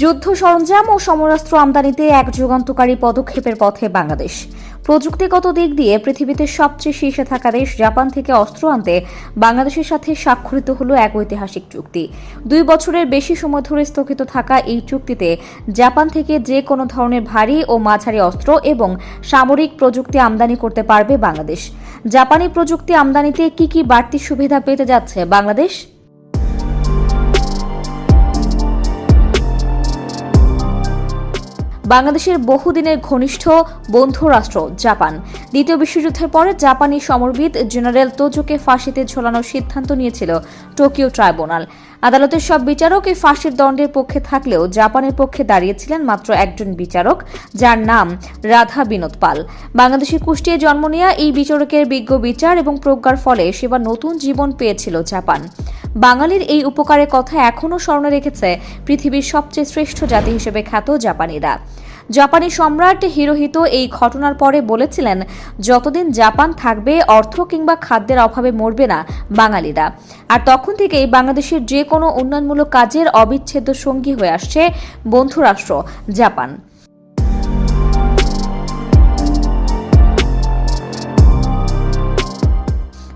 যুদ্ধ সরঞ্জাম ও সমরাস্ত্র আমদানিতে এক যুগান্তকারী পদক্ষেপের পথে বাংলাদেশ। প্রযুক্তিগত দিক দিয়ে পৃথিবীতে সবচেয়ে শীর্ষে থাকা দেশ জাপান থেকে অস্ত্র আনতে বাংলাদেশের সাথে স্বাক্ষরিত হলো এক ঐতিহাসিক চুক্তি। দুই বছরের বেশি সময় ধরে স্থগিত থাকা এই চুক্তিতে জাপান থেকে যে কোনো ধরনের ভারী ও মাঝারি অস্ত্র এবং সামরিক প্রযুক্তি আমদানি করতে পারবে বাংলাদেশ। জাপানি প্রযুক্তি আমদানিতে কি কি বাড়তি সুবিধা পেতে যাচ্ছে বাংলাদেশ? বাংলাদেশের বহুদিনের ঘনিষ্ঠ বন্ধু রাষ্ট্র জাপান। দ্বিতীয় বিশ্বযুদ্ধের পরে জাপানি সমরবিদ জেনারেল তোজোকে ফাঁসিতে ঝোলানোর সিদ্ধান্ত নিয়েছিল টোকিও ট্রাইব্যুনাল। আদালতের সব বিচারক এই ফাঁসির দণ্ডের পক্ষে থাকলেও জাপানের পক্ষে দাঁড়িয়েছিলেন মাত্র একজন বিচারক, যার নাম রাধা বিনোদ পাল। বাংলাদেশের কুষ্টিয়ায় জন্ম নেওয়া এই বিচারকের বিজ্ঞ বিচার এবং প্রজ্ঞার ফলে সেবার নতুন জীবন পেয়েছিল জাপান। বাঙালির এই উপকারের কথা এখনও স্মরণে রেখেছে পৃথিবীর সবচেয়ে শ্রেষ্ঠ জাতি হিসেবে খ্যাত জাপানিরা। জাপানি সম্রাট হিরোহিত এই ঘটনার পরে বলেছিলেন, যতদিন জাপান থাকবে, অর্থ কিংবা খাদ্যের অভাবে মরবে না বাঙালিরা। আর তখন থেকেই বাংলাদেশের যে কোনো উন্নয়নমূলক কাজের অবিচ্ছেদ্য সঙ্গী হয়ে আসছে বন্ধুরাষ্ট্র, জাপান।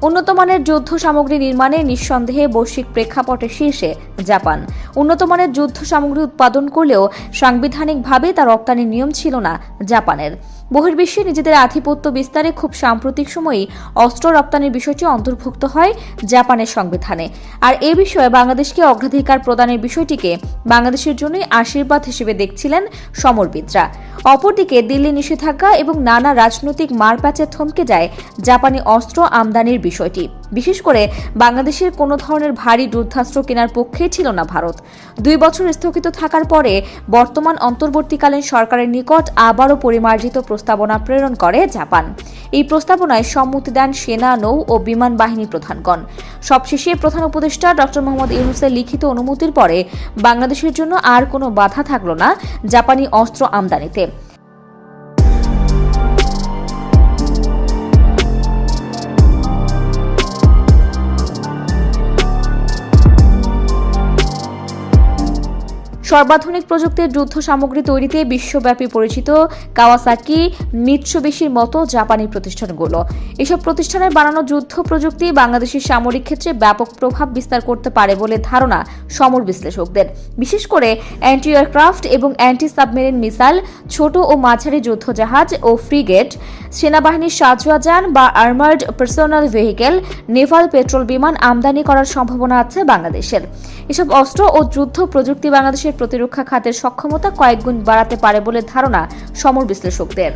উন্নত মানের যুদ্ধ সামগ্রী নির্মাণে নিঃসন্দেহে বৈশ্বিক প্রেক্ষাপটে শীর্ষে জাপান। উন্নত মানের যুদ্ধ সামগ্রী উৎপাদন করলেও সাংবিধানিকভাবে তার রপ্তানির নিয়ম ছিল না জাপানের। বহির্বিশ্বে নিজেদের আধিপত্য বিস্তারে খুব সাম্প্রতিক সময়েই অস্ত্র রপ্তানির বিষয়টি অন্তর্ভুক্ত হয় জাপানের সংবিধানে। আর এ বিষয়ে বাংলাদেশকে অগ্রাধিকার প্রদানের বিষয়টিকে বাংলাদেশের জন্যই আশীর্বাদ হিসেবে দেখছিলেন সমরবিদরা। অপরদিকে দিল্লি নিষেধাজ্ঞা এবং নানা রাজনৈতিক মারপ্যাচে থমকে যায় জাপানি অস্ত্র আমদানির বিষয়টি। বিশেষ করে বাংলাদেশের কোনো ধরনের ভারী যুদ্ধাস্ত্র কেনার পক্ষে ছিল না ভারত। দুই বছর স্থগিত থাকার পরে বর্তমান অন্তর্বর্তীকালীন সরকারের নিকট আবারও পরিমার্জিত প্রস্তাবনা প্রেরণ করে জাপান। এই প্রস্তাবনায় সম্মতি দেন সেনা, নৌ ও বিমান বাহিনী প্রধানগণ। সবশেষে প্রধান উপদেষ্টা ডক্টর মোহাম্মদ ইউনুসের লিখিত অনুমতির পরে বাংলাদেশের জন্য আর কোনো বাধা থাকল না জাপানি অস্ত্র আমদানিতে। সর্বাধুনিক প্রযুক্তির যুদ্ধ সামগ্রী তৈরিতে বিশ্বব্যাপী পরিচিত কাওয়াসাকি মিৎসুবিশির মতো জাপানি প্রতিষ্ঠানগুলো। এসব প্রতিষ্ঠানের বানানো যুদ্ধ প্রযুক্তি বাংলাদেশের সামরিক ক্ষেত্রে ব্যাপক প্রভাব বিস্তার করতে পারে বলে ধারণা সমর বিশ্লেষকদের। বিশেষ করে অ্যান্টি এয়ারক্রাফট এবং অ্যান্টি সাবমেরিন মিসাইল, ছোট ও মাঝারি যুদ্ধজাহাজ ও ফ্রিগেট, সেনাবাহিনীর সাজোয়াজান বা armoured personnel vehicle, naval patrol বিমান আমদানি করার সম্ভাবনা আছে বাংলাদেশের। এসব অস্ত্র ও যুদ্ধ প্রযুক্তি বাংলাদেশের প্রতিরক্ষা খাতের সক্ষমতা কয়েকগুণ বাড়াতে পারে বলে ধারণা সমর বিশ্লেষকদের।